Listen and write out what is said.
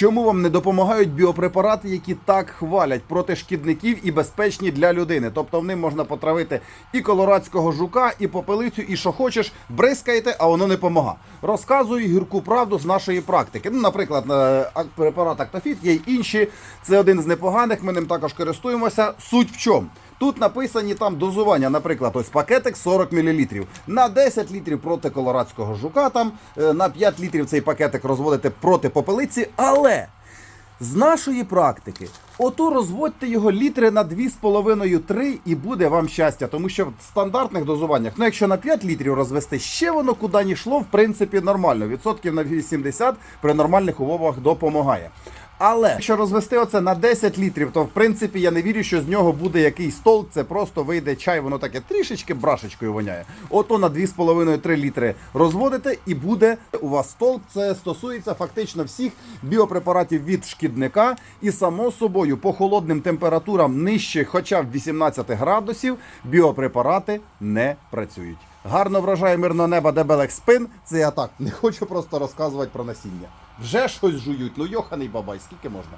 Чому вам не допомагають біопрепарати, які так хвалять проти шкідників і безпечні для людини? Тобто в ним можна потравити і колорадського жука, і попелицю, і що хочеш, бризкаєте, а воно не помага. Розказую гірку правду з нашої практики. Ну, наприклад, е, препарат Актофіт, є й інші. Це один з непоганих. Ми ним також користуємося. Суть в чому? Тут написані там дозування, наприклад, ось пакетик 40 мл. На 10 літрів проти колорадського жука, там е, на 5 літрів цей пакетик розводите проти попелиці. Але з нашої практики, ото розводьте його літри на 2,5-3 і буде вам щастя. Тому що в стандартних дозуваннях, ну якщо на 5 літрів розвести, ще воно куди ні йшло, в принципі, нормально. Відсотків на 80 при нормальних умовах допомагає. Але якщо розвести оце на 10 літрів, то в принципі я не вірю, що з нього буде якийсь толк. Це просто вийде чай, воно таке трішечки брашечкою воняє. Ото на 2,5-3 літри розводите, і буде у вас толк. Це стосується фактично всіх біопрепаратів від шкідника. І само собою по холодним температурам нижче, хоча б 18 градусів, біопрепарати не працюють. Гарно вражає мирного неба дебелих спин. Це я так не хочу просто розказувати про насіння. Вже щось жують. Ну йоханий бабай, скільки можна?